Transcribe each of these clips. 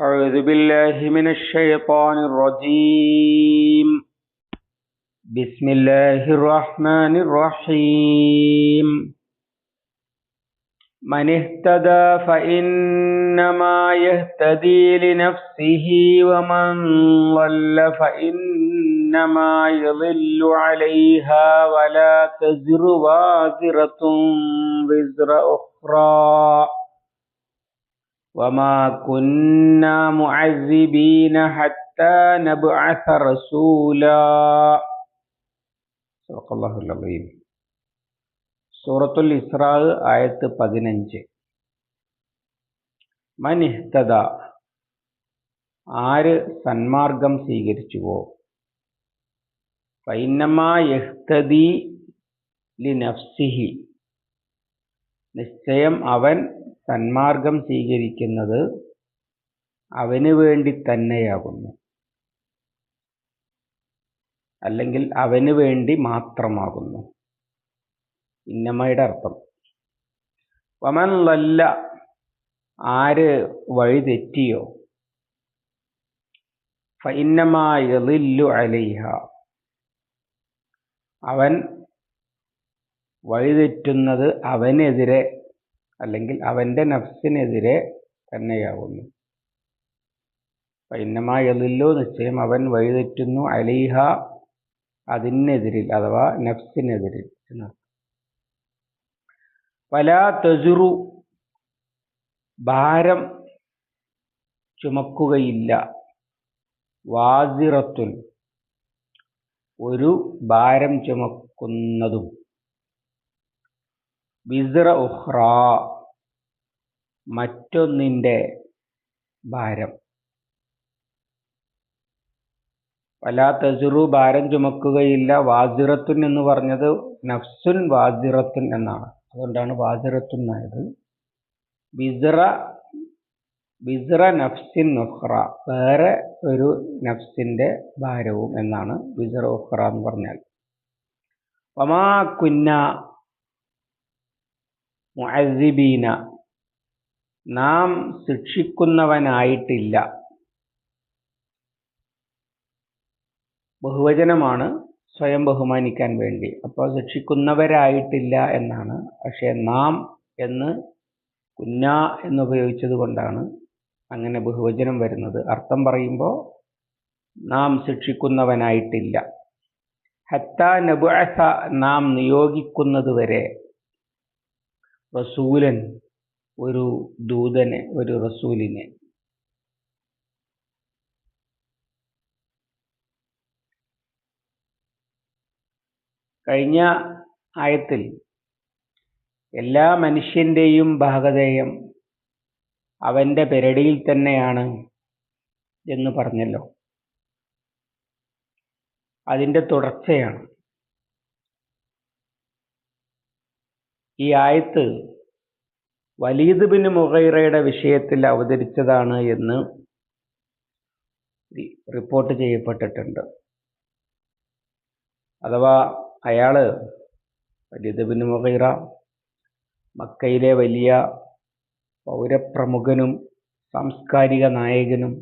أعوذ بالله من الشيطان الرجيم. بسم الله الرحمن الرحيم. من اهتدى فإنما يهتدي لنفسه ومن ضل فإنما يضل عليها ولا تزر وازرة وزر أخرى. وما كنا معذبين حتى نبعث رسولا صدق الله العظيم സൂറത്തുൽ ഇസ്രാ ആയത്ത് പതിനഞ്ച് മനിഹ്തദ ആര് സന്മാർഗം സ്വീകരിച്ചുവോ ഫൈനമാ യഹ്തദി ലി നഫ്സിഹി നിശ്ചയം അവൻ സന്മാർഗം സ്വീകരിക്കുന്നത് അവന് വേണ്ടി തന്നെയാകുന്നു. അല്ലെങ്കിൽ അവന് വേണ്ടി മാത്രമാകുന്നു. ഇന്നമ്മയുടെ അർത്ഥം. വമൻ ലല്ല ആര് വഴി തെറ്റിയോ? ഫൈന്നമായു അലൈഹ. അവൻ വഴിതെറ്റുന്നത് അവനെതിരെ അല്ലെങ്കിൽ അവന്റെ നഫ്സിനെതിരെ തന്നെയാകുന്നു ഫൈന്നമായലില്ലു നിശ്ചയം അവൻ വഴിതെറ്റുന്നു അലീഹ അതിനെതിരിൽ അഥവാ നഫ്സിനെതിരിൽ പല വലാ തെസുറു ഭാരം ചുമക്കുകയില്ല. വാസിറത്തുൻ ഒരു ഭാരം ചുമക്കുന്നതും. വിസിറ ഉഹ്റ മറ്റൊന്നിന്റെ ഭാരം. വലാ തെസുറു ഭാരം ചുമക്കുകയില്ല. വാസിറത്തുൻ എന്ന് പറഞ്ഞത് നഫ്സുൻ വാസിറത്തുൻ എന്നാണ്. അതുകൊണ്ടാണ് വാസിറത്തുൻ ആയത് വിസിറ വിസിറ നഫ്സിൻ ഉഹ്റ വേറെ ഒരു നഫ്സിന്റെ ഭാരവും എന്നാണ് വിസിറ ഉഹ്റ എന്ന് പറഞ്ഞാൽ. വമാ കുന്ന മുഅസിബീന നാം ശിക്ഷിക്കുന്നവനായിട്ടില്ല. ബഹുവചനമാണ് സ്വയം ബഹുമാനിക്കാൻ വേണ്ടി. അപ്പോൾ ശിക്ഷിക്കുന്നവരായിട്ടില്ല എന്നാണ്. പക്ഷേ നാം എന്ന് കുഞ്ഞ എന്നുപയോഗിച്ചത് കൊണ്ടാണ് അങ്ങനെ ബഹുവചനം വരുന്നത്. അർത്ഥം പറയുമ്പോൾ നാം ശിക്ഷിക്കുന്നവനായിട്ടില്ല. ഹത്ത നബുഅസ നാം നിയോഗിക്കുന്നത് വരെ റസൂലൻ ഒരു ദൂതനെ ഒരു റസൂലിനെ. കഴിഞ്ഞ ആയത്തിൽ എല്ലാ മനുഷ്യന്റെയും ഭാഗധേയം അവന്റെ പെരടിയിൽ തന്നെയാണ് എന്ന് പറഞ്ഞല്ലോ. അതിന്റെ തുടർച്ചയാണ്. ഈ ആയത്ത് വലീദ് ബിൻ മുഹൈറയുടെ വിഷയത്തിൽ അവതരിച്ചതാണ് എന്ന് റിപ്പോർട്ട് ചെയ്യപ്പെട്ടിട്ടുണ്ട്. അഥവാ അയാൾ വലീദ് ബിൻ മുഹൈറ മക്കയിലെ വലിയ പൗരപ്രമുഖനും സാംസ്കാരിക നായകനും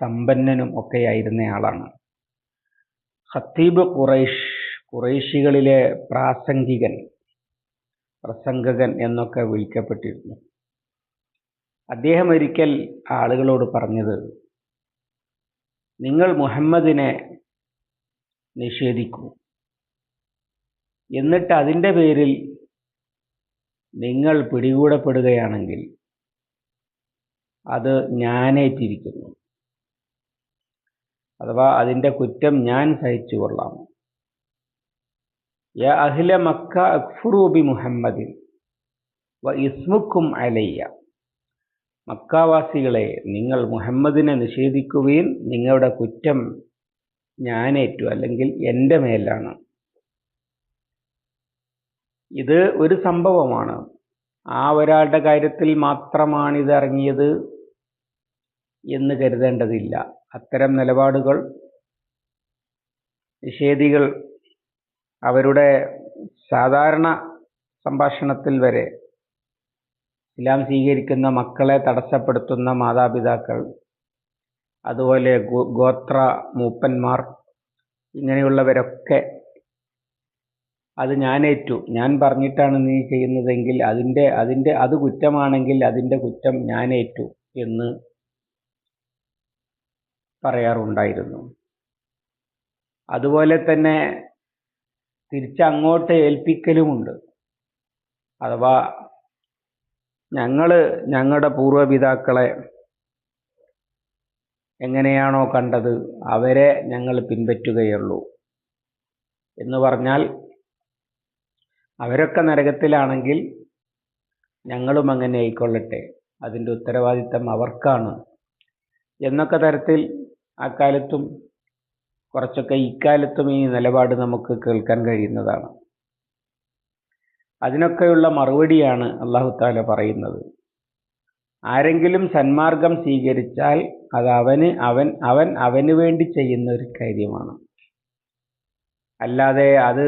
സമ്പന്നനും ഒക്കെയായിരുന്ന ആളാണ്. ഖത്തീബ് ഖുറൈഷ് ഖുറൈഷികളിലെ പ്രാസംഗികൻ പ്രസംഗകൻ എന്നൊക്കെ വിളിക്കപ്പെട്ടിരുന്നു. അദ്ദേഹം ഒരിക്കൽ ആളുകളോട് പറഞ്ഞത് നിങ്ങൾ മുഹമ്മദിനെ നിഷേധിക്കൂ. എന്നിട്ട് അതിന്റെ പേരിൽ നിങ്ങൾ പിടികൂടപ്പെടുകയാണെങ്കിൽ അത് ഞാനേറ്റിരിക്കുന്നു. അഥവാ അതിന്റെ കുറ്റം ഞാൻ സഹിച്ചു കൊള്ളാം യ അഖില മക്ക اكفروا മുഹമ്മദിൻ വ ഇസ്മുക്കും അലയ്യ. മക്കാവാസികളെ നിങ്ങൾ മുഹമ്മദിനെ നിഷേധിക്കുകയും നിങ്ങളുടെ കുറ്റം ഞാനേറ്റു അല്ലെങ്കിൽ എന്റെ മേലാണ്. ഇത് ഒരു സംഭവമാണ്. ആ ഒരാളുടെ കാര്യത്തിൽ മാത്രമാണ് ഇത് എന്ന് കരുതേണ്ടതില്ല. അത്തരം നിലപാടുകൾ നിഷേധികൾ അവരുടെ സാധാരണ സംഭാഷണത്തിൽ വരെ ഇസ്ലാം സ്വീകരിക്കുന്ന മക്കളെ തടസ്സപ്പെടുത്തുന്ന മാതാപിതാക്കൾ അതുപോലെ ഗോത്ര മൂപ്പന്മാർ ഇങ്ങനെയുള്ളവരൊക്കെ അത് ഞാനേറ്റു. ഞാൻ പറഞ്ഞിട്ടാണ് നീ ചെയ്യുന്നതെങ്കിൽ അതിന്റെ അതിന്റെ അത് കുറ്റമാണെങ്കിൽ അതിന്റെ കുറ്റം ഞാനേറ്റു എന്ന് പറയാറുണ്ടായിരുന്നു. അതുപോലെ തന്നെ തിരിച്ചങ്ങോട്ട് ഏൽപ്പിക്കലുമുണ്ട്. അഥവാ ഞങ്ങൾ ഞങ്ങളുടെ പൂർവപിതാക്കളെ എങ്ങനെയാണോ കണ്ടത് അവരെ ഞങ്ങൾ പിൻപറ്റുകയുള്ളൂ. എന്ന് പറഞ്ഞാൽ അവരൊക്കെ നരകത്തിലാണെങ്കിൽ ഞങ്ങളും അങ്ങനെ ആയിക്കൊള്ളട്ടെ. അതിന്റെ ഉത്തരവാദിത്തം അവർക്കാണ്. എന്നൊക്കെ തരത്തിൽ അക്കാലത്തും കുറച്ചൊക്കെ ഇക്കാലത്തും ഈ നിലപാട് നമുക്ക് കേൾക്കാൻ കഴിയുന്നതാണ്. അതിനൊക്കെയുള്ള മറുപടിയാണ് അള്ളാഹു താല പറയുന്നത്. ആരെങ്കിലും സന്മാർഗം സ്വീകരിച്ചാൽ അത് അവന് അവൻ അവൻ അവന് വേണ്ടി ചെയ്യുന്ന ഒരു കാര്യമാണ്. അല്ലാതെ അത്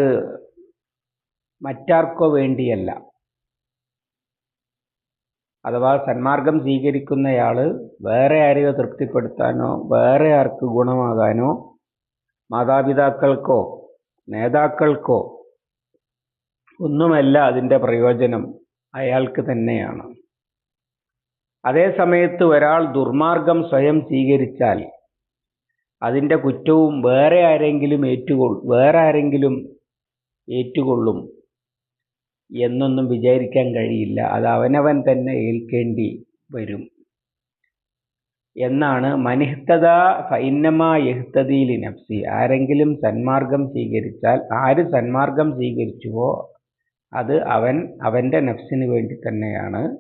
മറ്റാർക്കോ വേണ്ടിയല്ല. അഥവാ സന്മാർഗം സ്വീകരിക്കുന്നയാൾ വേറെ ആരെയോ തൃപ്തിപ്പെടുത്താനോ വേറെ ആർക്ക് ഗുണമാകാനോ മാതാപിതാക്കൾക്കോ നേതാക്കൾക്കോ ഒന്നുമല്ല അതിന്റെ പ്രയോജനം അയാൾക്ക് തന്നെയാണ്. അതേ സമയത്ത് ഒരാൾ ദുർമാർഗം സ്വയം സ്വീകരിച്ചാൽ അതിന്റെ കുറ്റവും വേറെ ആരെങ്കിലും ഏറ്റുകൊ വേറെ ആരെങ്കിലും ഏറ്റുകൊള്ളും എന്നൊന്നും വിചാരിക്കാൻ കഴിയില്ല. അത് അവനവൻ തന്നെ ഏൽക്കേണ്ടി വരും. എന്നാണ് മനിഹ്തത ഫൈന്നമാ യഹ്തദീലി നഫ്സി ആരെങ്കിലും സന്മാർഗം സ്വീകരിച്ചാൽ ആര് സന്മാർഗം സ്വീകരിച്ചുവോ അത് അവൻ അവന്റെ നഫ്സിന് വേണ്ടി തന്നെയാണ്.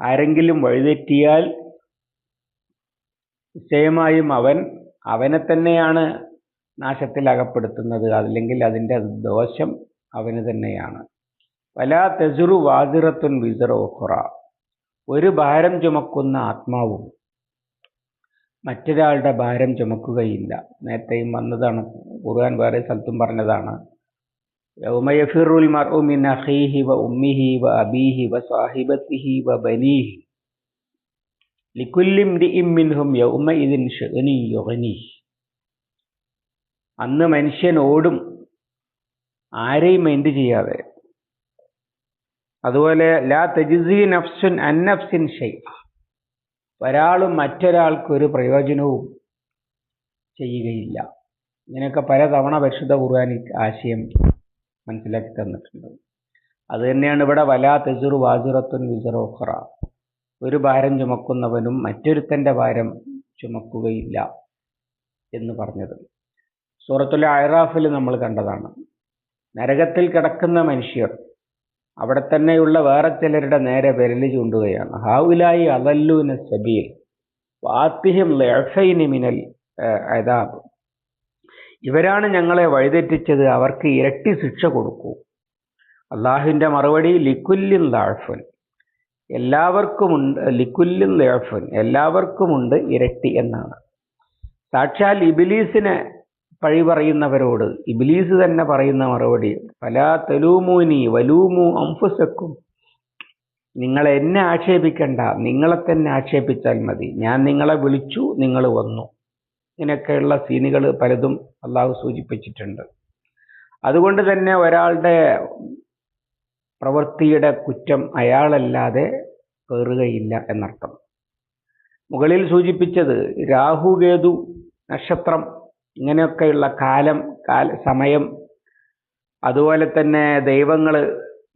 ആരെങ്കിലും വഴിതെറ്റിയാൽ നിശ്ചയമായും അവൻ അവനെ തന്നെയാണ് നാശത്തിൽ അകപ്പെടുത്തുന്നത്. അല്ലെങ്കിൽ അതിന്റെ ദോഷം അവന് തന്നെയാണ്. പല തെസുറു വാതിറത്തുൻ വിസറ ഒഹുറ ഒരു ഭാരം ചുമക്കുന്ന ആത്മാവും മറ്റൊരാളുടെ ഭാരം ചുമക്കുകയില്ല. നേരത്തെയും വന്നതാണ് ഖുർആൻ വേറെ സ്ഥലത്തും പറഞ്ഞതാണ്. വ വ അബീഹി വ സാഹിബത്തിഹി വ ബനീഹി. മിൻഹും അന്ന് മനുഷ്യൻ ഓടും ആരെയും മൈൻഡ് ചെയ്യാതെ. അതുപോലെ ലാ തജിസി നഫ്സുൻ അൻ നഫ്സിൻ ഷെയ് ഒരാളും മറ്റൊരാൾക്കൊരു പ്രയോജനവും ചെയ്യുകയില്ല. ഇങ്ങനെയൊക്കെ പലതവണ പരിശുദ്ധ ഖുർആൻ ആശയം മനസ്സിലാക്കി തന്നിട്ടുണ്ട്. അത് തന്നെയാണ് ഇവിടെ വലാ തെസുറു വാസുറത്തുൻ വിസറോഖറ ഒരു ഭാരം ചുമക്കുന്നവനും മറ്റൊരുത്തന്റെ ഭാരം ചുമക്കുകയില്ല എന്ന് പറഞ്ഞത്. സൂറത്തുൽ അയറാഫിൽ നമ്മൾ കണ്ടതാണ്. നരകത്തിൽ കിടക്കുന്ന മനുഷ്യർ അവിടെ തന്നെയുള്ള വേറെ ചിലരുടെ നേരെ വിരലി ചൂണ്ടുകയാണ്. ഹാവുലായി അതല്ലൂന സബീൽ. വാത്തിഹിം മിനൽ അതാബ് ഇവരാണ് ഞങ്ങളെ വഴിതെറ്റിച്ചത്. അവർക്ക് ഇരട്ടി ശിക്ഷ കൊടുക്കൂ. അള്ളാഹുവിന്റെ മറുപടി ലിക്കുല്ലിൻ ലാഫൻ എല്ലാവർക്കുമുണ്ട് ലിക്കുല്ലിൻ ലാഫൻ എല്ലാവർക്കുമുണ്ട് ഇരട്ടി എന്നാണ്. സാക്ഷാൽ ഇബിലീസിനെ പഴി പറയുന്നവരോട് ഇബിലീസ് തന്നെ പറയുന്ന മറുപടി പല തെലൂമൂനി വലൂമു അംഫുസക്കും. നിങ്ങൾ എന്നെ ആക്ഷേപിക്കണ്ട നിങ്ങളെ തന്നെ ആക്ഷേപിച്ചാൽ മതി. ഞാൻ നിങ്ങളെ വിളിച്ചു നിങ്ങൾ വന്നു. ഇങ്ങനെയൊക്കെയുള്ള സീനുകൾ പലതും അള്ളാഹു സൂചിപ്പിച്ചിട്ടുണ്ട്. അതുകൊണ്ട് തന്നെ ഒരാളുടെ പ്രവൃത്തിയുടെ കുറ്റം അയാളല്ലാതെ കയറുകയില്ല എന്നർത്ഥം. മുകളിൽ സൂചിപ്പിച്ചത് രാഹുകേതു നക്ഷത്രം ഇങ്ങനെയൊക്കെയുള്ള കാലം കാല സമയം അതുപോലെ തന്നെ ദൈവങ്ങൾ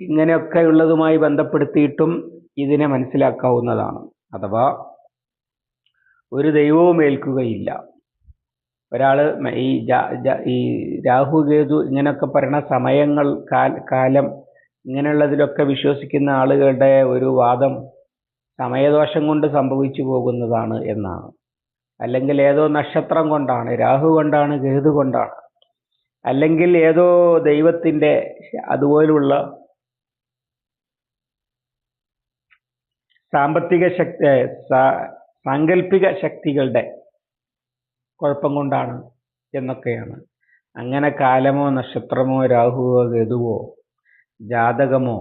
ഇങ്ങനെയൊക്കെയുള്ളതുമായി ബന്ധപ്പെടുത്തിയിട്ടും ഇതിനെ മനസ്സിലാക്കാവുന്നതാണ്. അഥവാ ഒരു ദൈവവും ഏൽക്കുകയില്ല. ഒരാൾ ഈ ഈ രാഹു കേതു ഇങ്ങനെയൊക്കെ പറയുന്ന സമയങ്ങൾ കാലം ഇങ്ങനെയുള്ളതിലൊക്കെ വിശ്വസിക്കുന്ന ആളുകളുടെ ഒരു വാദം സമയദോഷം കൊണ്ട് സംഭവിച്ചു പോകുന്നതാണ് എന്നാണ്. അല്ലെങ്കിൽ ഏതോ നക്ഷത്രം കൊണ്ടാണ് രാഹു കൊണ്ടാണ് കേതു കൊണ്ടാണ്. അല്ലെങ്കിൽ ഏതോ ദൈവത്തിന്റെ അതുപോലുള്ള സാമ്പത്തിക ശക്തി സാങ്കല്പിക ശക്തികളുടെ കുഴപ്പം കൊണ്ടാണ് എന്നൊക്കെയാണ്. അങ്ങനെ കാലമോ നക്ഷത്രമോ രാഹുവോ കേതുവോ ജാതകമോ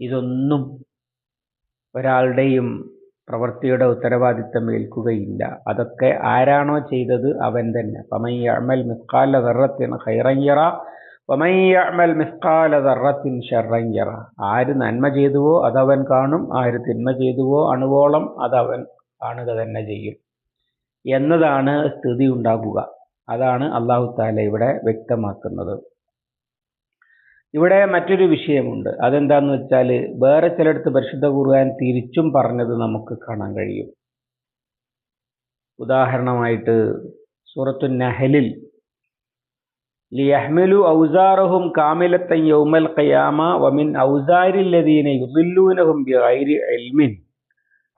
ഇതൊന്നും ഒരാളുടെയും പ്രവൃത്തിയുടെ ഉത്തരവാദിത്തം ഏൽക്കുകയില്ല. അതൊക്കെ ആരാണോ ചെയ്തത് അവൻ തന്നെ. പമയ്യമൽ മിസ്കാല ദർറത്തിന് ഹൈറയ്യറ പമയ്യമൽ മിസ്കാല ദർറത്തിൻ ഷെറയ്യറ ആര് നന്മ ചെയ്തുവോ അതവൻ കാണും. ആര് തിന്മ ചെയ്തുവോ അണുവോളം അതവൻ കാണുക തന്നെ ചെയ്യും. എന്നതാണ് സ്ഥിതി ഉണ്ടാകുക അതാണ് അള്ളാഹു താല ഇവിടെ വ്യക്തമാക്കുന്നത്. ഇവിടെ മറ്റൊരു വിഷയമുണ്ട്. അതെന്താന്ന് വെച്ചാൽ വേറെ ചിലയിടത്ത് പരിശുദ്ധ ഖുർആൻ തിരിച്ചും പറഞ്ഞത് നമുക്ക് കാണാൻ കഴിയും. ഉദാഹരണമായിട്ട് സൂറത്തു നഹലിൽ ലിയഹ്മിലു ഔസാറഹും കാമിലത്തൻ യൗമൽ ഖയാമ വമിൻ ഔസാരില്ലദീന യുദില്ലൂനഹും ബിഗൈരി ഇൽമിൻ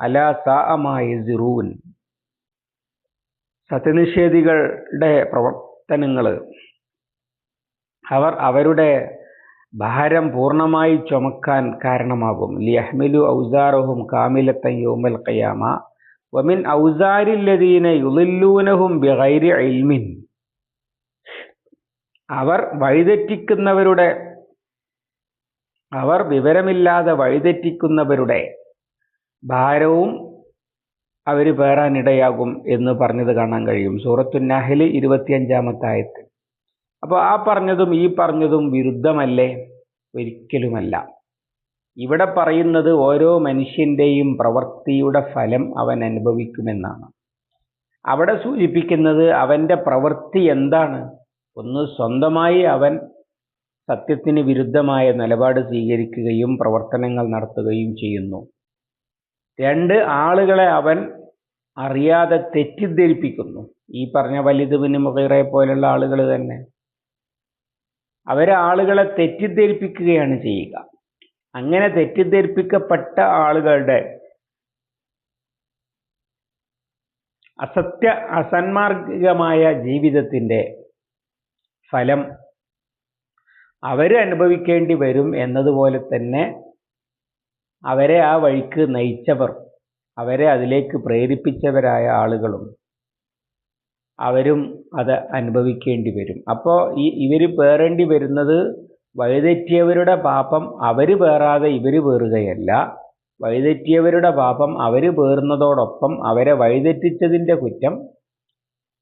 അലാ സാഅമാ യസിറൂൻ. സത്യനിഷേധികളുടെ പ്രവർത്തനങ്ങൾ അവർ അവരുടെ ഭാരം പൂർണമായി ചുമക്കാൻ കാരണമാകും. ലിയഹ്മിലു ഔസാറഹും കാമിലത്തൻ യോമൽ ഖയാമ. വമിൻ ഔസാരില്ലദീന യുലില്ലൂനഹും ബിഗൈരി ഇൽമിൻ. അവർ വഴിതെറ്റിക്കുന്നവരുടെ അവർ വിവരമില്ലാതെ വഴിതെറ്റിക്കുന്നവരുടെ ഭാരവും അവർ പേറാനിടയാകും എന്ന് പറഞ്ഞത് കാണാൻ കഴിയും. സൂറത്തു ഇരുപത്തിയഞ്ചാമത്തായത്തിൽ അപ്പോൾ ആ പറഞ്ഞതും ഈ പറഞ്ഞതും വിരുദ്ധമല്ലേ? ഒരിക്കലുമല്ല. ഇവിടെ പറയുന്നത് ഓരോ മനുഷ്യന്റെയും പ്രവൃത്തിയുടെ ഫലം അവൻ അനുഭവിക്കുമെന്നാണ്. അവിടെ സൂചിപ്പിക്കുന്നത് അവന്റെ പ്രവൃത്തി എന്താണ്? ഒന്ന് സ്വന്തമായി അവൻ സത്യത്തിന് വിരുദ്ധമായ നിലപാട് സ്വീകരിക്കുകയും പ്രവർത്തനങ്ങൾ നടത്തുകയും ചെയ്യുന്നു. രണ്ട് ആളുകളെ അവൻ അറിയാതെ തെറ്റിദ്ധരിപ്പിക്കുന്നു. ഈ പറഞ്ഞ വലിതുവിന് മുഖേറെ പോലുള്ള ആളുകൾ തന്നെ. അവരെ ആളുകളെ തെറ്റിദ്ധരിപ്പിക്കുകയാണ് ചെയ്യുക. അങ്ങനെ തെറ്റിദ്ധരിപ്പിക്കപ്പെട്ട ആളുകളുടെ അസത്യ അസന്മാർഗികമായ ജീവിതത്തിന്റെ ഫലം അവർ അനുഭവിക്കേണ്ടി വരും എന്നതുപോലെ തന്നെ അവരെ ആ വഴിക്ക് നയിച്ചവർ അവരെ അതിലേക്ക് പ്രേരിപ്പിച്ചവരായ ആളുകളും അവരും അത് അനുഭവിക്കേണ്ടി വരും. അപ്പോൾ ഈ ഇവർ പേറേണ്ടി വരുന്നത് വഴിതെറ്റിയവരുടെ പാപം അവർ പേറാതെ ഇവർ പേറുകയല്ല. വഴിതെറ്റിയവരുടെ പാപം അവർ പേറുന്നതോടൊപ്പം അവരെ വഴിതെറ്റിച്ചതിന്റെ കുറ്റം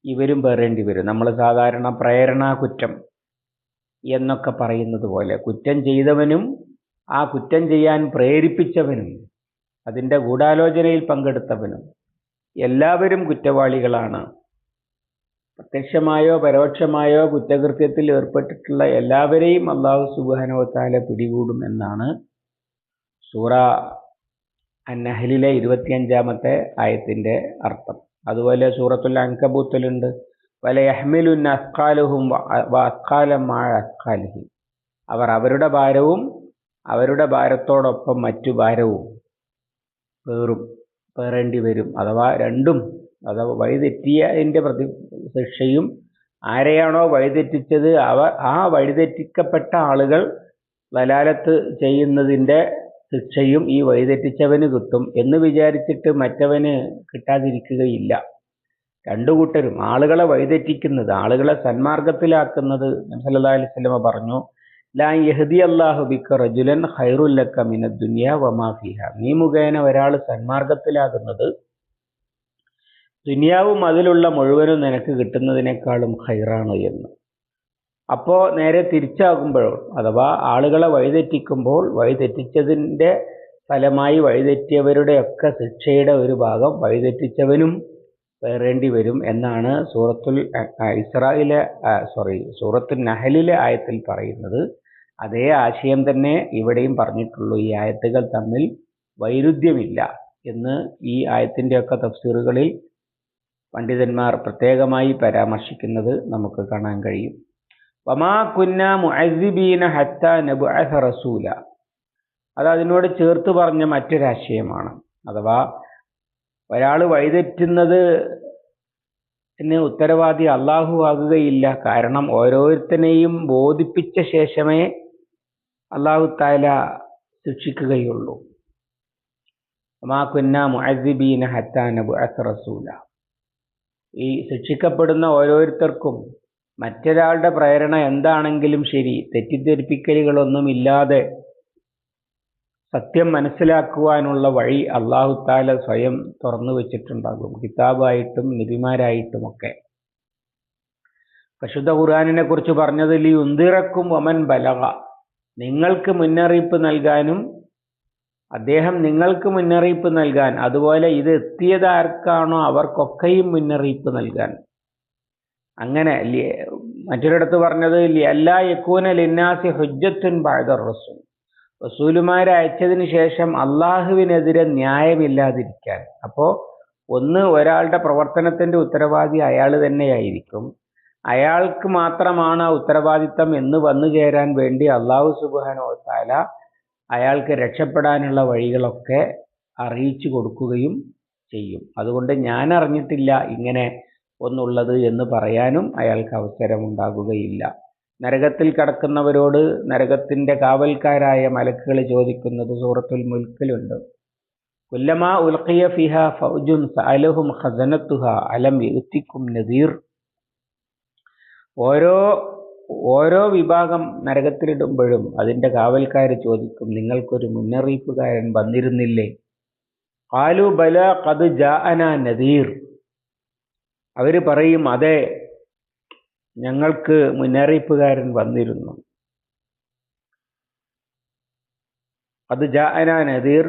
ഇവരും പേറേണ്ടി വരും. നമ്മൾ സാധാരണ പ്രേരണാ കുറ്റം എന്നൊക്കെ പറയുന്നത് പോലെ കുറ്റം ചെയ്തവനും ആ കുറ്റം ചെയ്യാൻ പ്രേരിപ്പിച്ചവനും അതിന്റെ ഗൂഢാലോചനയിൽ പങ്കെടുത്തവനും എല്ലാവരും കുറ്റവാളികളാണ്. പ്രത്യക്ഷമായോ പരോക്ഷമായോ കുറ്റകൃത്യത്തിൽ ഏർപ്പെട്ടിട്ടുള്ള എല്ലാവരെയും അള്ളാഹു സുബാനോത്താലെ പിടികൂടും എന്നാണ് സൂറ അന്നഹലിലെ ഇരുപത്തിയഞ്ചാമത്തെ ആയത്തിന്റെ അർത്ഥം. അതുപോലെ സൂറത്തുൽ അൻകബൂത്തലുണ്ട്. വല യഹ്മിലുൻ അസ്കാലുഹും അസ്കാലിഹി അവർ അവരുടെ ഭാരവും അവരുടെ ഭാരത്തോടൊപ്പം മറ്റു ഭാരവും പേറും പേറേണ്ടി വരും. അഥവാ രണ്ടും അഥവാ വഴിതെറ്റിയതിന്റെ പ്രതി ശിക്ഷയും ആരെയാണോ വഴിതെറ്റിച്ചത് അവ ആ വഴിതെറ്റിക്കപ്പെട്ട ആളുകൾ വലാലത്ത് ചെയ്യുന്നതിന്റെ ശിക്ഷയും ഈ വഴിതെറ്റിച്ചവന് കിട്ടും എന്ന് വിചാരിച്ചിട്ട് മറ്റവന് കിട്ടാതിരിക്കുകയില്ല. രണ്ടു കൂട്ടരും ആളുകളെ വഴിതെറ്റിക്കുന്നത് ആളുകളെ സന്മാർഗത്തിലാക്കുന്നത് നബ്സല്ലാ അലൈഹി സ്വലമ പറഞ്ഞു ലാ യഹദി അള്ളാഹു ബിക്ക റജുലൻ ഹൈറുല്ലക്ക മിന ദുനിയ വമാഫിഹ നീ മുഖേന ഒരാൾ സന്മാർഗത്തിലാകുന്നത് ദുനിയാവും അതിലുള്ള മുഴുവനും നിനക്ക് കിട്ടുന്നതിനേക്കാളും ഹൈറാണ് എന്ന്. അപ്പോൾ നേരെ തിരിച്ചാകുമ്പോഴോ അഥവാ ആളുകളെ വഴിതെറ്റിക്കുമ്പോൾ വഴിതെറ്റിച്ചതിന്റെ ഫലമായി വഴിതെറ്റിയവരുടെയൊക്കെ ശിക്ഷയുടെ ഒരു ഭാഗം വഴിതെറ്റിച്ചവനും വേറേണ്ടി വരും എന്നാണ് സൂറത്തുൽ ഇസ്രായിലെ സോറി സൂറത്തുൽ നഹലിലെ ആയത്തിൽ പറയുന്നത്. അതേ ആശയം തന്നെ ഇവിടെയും പറഞ്ഞിട്ടുള്ളൂ. ഈ ആയത്തുകൾ തമ്മിൽ വൈരുദ്ധ്യമില്ല എന്ന് ഈ ആയത്തിന്റെയൊക്കെ തഫ്സീറുകളിൽ പണ്ഡിതന്മാർ പ്രത്യേകമായി പരാമർശിക്കുന്നത് നമുക്ക് കാണാൻ കഴിയും. വമാ കുന്ന മുഅസിബീന റസൂല. അത് അതിനോട് ചേർത്ത് പറഞ്ഞ മറ്റൊരാശയമാണ് അഥവാ ഒരാൾ വഴിതെറ്റുന്നത് ഉത്തരവാദി അള്ളാഹു ആകുകയില്ല കാരണം ഓരോരുത്തനെയും ബോധിപ്പിച്ച ശേഷമേ അള്ളാഹു താല ശിക്ഷിക്കുകയുള്ളൂ. മാ കുന്ന മുഅസിബീന ഹത്ത നബുഅസ റസൂല. ഈ ശിക്ഷിക്കപ്പെടുന്ന ഓരോരുത്തർക്കും മറ്റൊരാളുടെ പ്രേരണ എന്താണെങ്കിലും ശരി തെറ്റിദ്ധരിപ്പിക്കലുകളൊന്നുമില്ലാതെ സത്യം മനസ്സിലാക്കുവാനുള്ള വഴി അള്ളാഹുത്താല സ്വയം തുറന്നു വെച്ചിട്ടുണ്ടാകും കിതാബായിട്ടും നബിമാരായിട്ടുമൊക്കെ. പശുദ്ധ ഖുർആാനിനെ കുറിച്ച് പറഞ്ഞതിൽ ഈ ഉന്തിറക്കും ഒമൻ ബലക നിങ്ങൾക്ക് മുന്നറിയിപ്പ് നൽകാനും അദ്ദേഹം നിങ്ങൾക്ക് മുന്നറിയിപ്പ് നൽകാൻ അതുപോലെ ഇത് എത്തിയത് ആർക്കാണോ അവർക്കൊക്കെയും മുന്നറിയിപ്പ് നൽകാൻ. അങ്ങനെ മറ്റൊരിടത്ത് പറഞ്ഞത് എല്ലാ യക്കൂന ലിന്നാസി ഹുജ്ജത്തുൻ ബാദർ റസൂൽ. റസൂലുമാരെ അയച്ചതിന് ശേഷം അള്ളാഹുവിനെതിരെ ന്യായമില്ലാതിരിക്കാൻ. അപ്പോൾ ഒന്ന് ഒരാളുടെ പ്രവർത്തനത്തിന്റെ ഉത്തരവാദി അയാൾ തന്നെയായിരിക്കും. അയാൾക്ക് മാത്രമാണ് ആ ഉത്തരവാദിത്തം എന്ന് വന്നു ചേരാൻ വേണ്ടി അള്ളാഹു സുബാനോ താല അയാൾക്ക് രക്ഷപ്പെടാനുള്ള വഴികളൊക്കെ അറിയിച്ചു കൊടുക്കുകയും ചെയ്യും. അതുകൊണ്ട് ഞാൻ അറിഞ്ഞിട്ടില്ല ഇങ്ങനെ ഒന്നുള്ളത് എന്ന് പറയാനും അയാൾക്ക് അവസരമുണ്ടാകുകയില്ല. നരകത്തിൽ കടക്കുന്നവരോട് നരകത്തിന്റെ കാവൽക്കാരായ മലക്കുകൾ ചോദിക്കുന്നത് സൂറത്തുൽ മുൽക്കിലുണ്ട്. കുല്ലമാ ഉൽഖിയ ഫിഹ ഫൗജുൻ സഅലഹും ഖസനത്തുഹ അലം യുത്തിക്കും നദീർ. ഓരോ ഓരോ വിഭാഗം നരകത്തിലിടുമ്പോഴും അതിന്റെ കാവൽക്കാർ ചോദിക്കും നിങ്ങൾക്കൊരു മുന്നറിയിപ്പുകാരൻ വന്നിരുന്നില്ലേ? ആലു ബല കത് ജാഅന നദീർ. അവർ പറയും അതെ ഞങ്ങൾക്ക് മുന്നറിയിപ്പുകാരൻ വന്നിരുന്നു. അത് ജാഅന നദീർ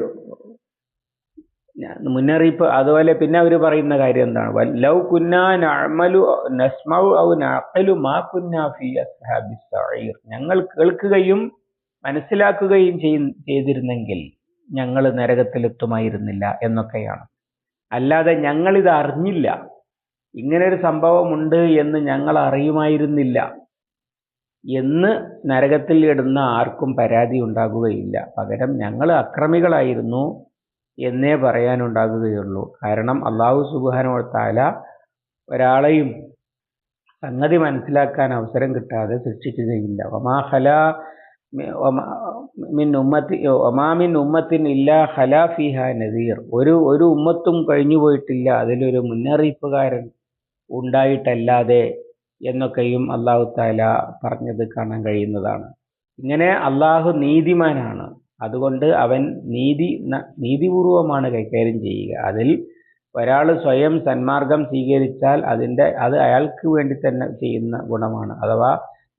മുന്നറിയിപ്പ് അതുപോലെ പിന്നെ അവർ പറയുന്ന കാര്യം എന്താണ്? ലൗ കുന്നാ നഅമലു ഔ മാ കുന്നാ ഞങ്ങൾ കേൾക്കുകയും മനസ്സിലാക്കുകയും ചെയ്തിരുന്നെങ്കിൽ ഞങ്ങൾ നരകത്തിലെത്തുമായിരുന്നില്ല എന്നൊക്കെയാണ്. അല്ലാതെ ഞങ്ങളിത് അറിഞ്ഞില്ല. ഇങ്ങനൊരു സംഭവമുണ്ട് എന്ന് ഞങ്ങൾ അറിയുമായിരുന്നില്ല. എന്ന് നരകത്തിൽ ഇടുന്ന ആർക്കും പരാതി ഉണ്ടാകുകയില്ല. പകരം ഞങ്ങൾ അക്രമികളായിരുന്നു. എന്നേ പറയാനുണ്ടാകുകയുള്ളൂ. കാരണം അള്ളാഹു സുബാനോ താല ഒരാളെയും സംഗതി മനസ്സിലാക്കാൻ അവസരം കിട്ടാതെ സൃഷ്ടിക്കുകയില്ല. ഒമാ ഹല മിൻ ഉമ്മത്തി ഒമാമിൻ ഉമ്മത്തിൻ ഇല്ല ഹല ഫിഹ നദീർ. ഒരു ഒരു ഉമ്മത്തും കഴിഞ്ഞു പോയിട്ടില്ല. അതിലൊരു മുന്നറിയിപ്പുകാരൻ ഉണ്ടായിട്ടല്ലാതെ എന്നൊക്കെയും അള്ളാഹു താല പറഞ്ഞത് കാണാൻ കഴിയുന്നതാണ്. ഇങ്ങനെ അള്ളാഹു നീതിമാനാണ്. അതുകൊണ്ട് അവൻ നീതി നീതിപൂർവമാണ് കൈകാര്യം ചെയ്യുക. അതിൽ ഒരാൾ സ്വയം സന്മാർഗം സ്വീകരിച്ചാൽ അതിന്റെ അത് അയാൾക്ക് വേണ്ടി തന്നെ ചെയ്യുന്ന ഗുണമാണ്. അഥവാ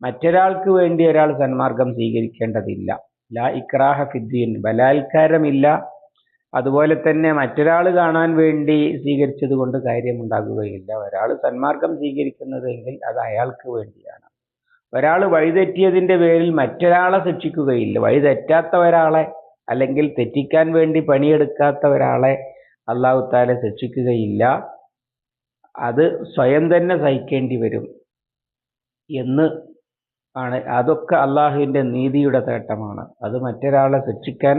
മറ്റൊരാൾക്ക് വേണ്ടി ഒരാൾ സന്മാർഗം സ്വീകരിക്കേണ്ടതില്ല. ലാ ഇക്രാഹ ഫിദ്ദീൻ ബലാത്കാരമില്ല. അതുപോലെ തന്നെ മറ്റൊരാൾ കാണാൻ വേണ്ടി സ്വീകരിച്ചത് കൊണ്ട് കാര്യമുണ്ടാകുകയില്ല. ഒരാൾ സന്മാർഗം സ്വീകരിക്കുന്നതെങ്കിൽ അത് അയാൾക്ക് വേണ്ടിയാണ്. ഒരാൾ വഴിതെറ്റിയതിന്റെ പേരിൽ മറ്റൊരാളെ ശിക്ഷിക്കുകയില്ല. വഴി തെറ്റാത്ത ഒരാളെ അല്ലെങ്കിൽ തെറ്റിക്കാൻ വേണ്ടി പണിയെടുക്കാത്ത ഒരാളെ അള്ളാഹു താല ശിക്ഷിക്കുകയില്ല. അത് സ്വയം തന്നെ സഹിക്കേണ്ടി വരും എന്ന് ആണ്. അതൊക്കെ അള്ളാഹുവിന്റെ നീതിയുടെ തേട്ടമാണ്. അത് മറ്റൊരാളെ ശിക്ഷിക്കാൻ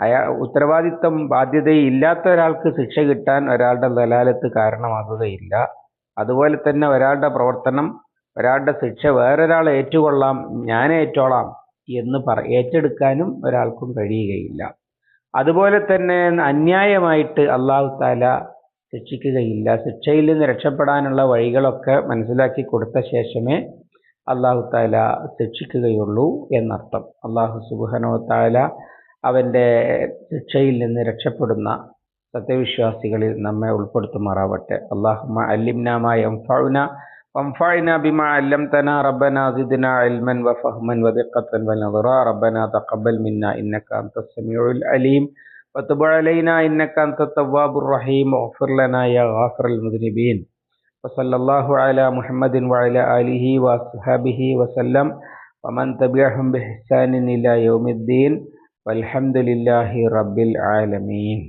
അയാ ഉത്തരവാദിത്തം ബാധ്യതയില്ലാത്ത ഒരാൾക്ക് ശിക്ഷ കിട്ടാൻ ഒരാളുടെ ദലാലത്ത് കാരണമാകുകയില്ല. അതുപോലെ തന്നെ ഒരാളുടെ പ്രവർത്തനം ഒരാളുടെ ശിക്ഷ വേറൊരാൾ ഏറ്റുകൊള്ളാം ഞാൻ ഏറ്റോളാം എന്ന് പറ ഏറ്റെടുക്കാനും ഒരാൾക്കും കഴിയുകയില്ല. അതുപോലെ തന്നെ അന്യായമായിട്ട് അള്ളാഹു താല ശിക്ഷിക്കുകയില്ല. ശിക്ഷയിൽ നിന്ന് രക്ഷപ്പെടാനുള്ള വഴികളൊക്കെ മനസ്സിലാക്കി കൊടുത്ത ശേഷമേ അള്ളാഹു താല ശിക്ഷിക്കുകയുള്ളൂ എന്നർത്ഥം. അള്ളാഹു സുബാനോ താല അവന്റെ ശിക്ഷയിൽ നിന്ന് രക്ഷപ്പെടുന്ന സത്യവിശ്വാസികളിൽ നമ്മെ ഉൾപ്പെടുത്തുമാറാവട്ടെ. അള്ളാഹുമ അല്ലിംനാമായ എംഫൗന وانفعنا بما علمتنا ربنا زدنا علما وفهما ودقة ونظرا ربنا تقبل منا إنك أنت السميع العليم وتب علينا إنك أنت التواب الرحيم واغفر لنا يا غافر المذنبين وصلى الله على محمد وعلى آله وأصحابه وسلم ومن تبعهم بإحسان إلى يوم الدين والحمد لله رب العالمين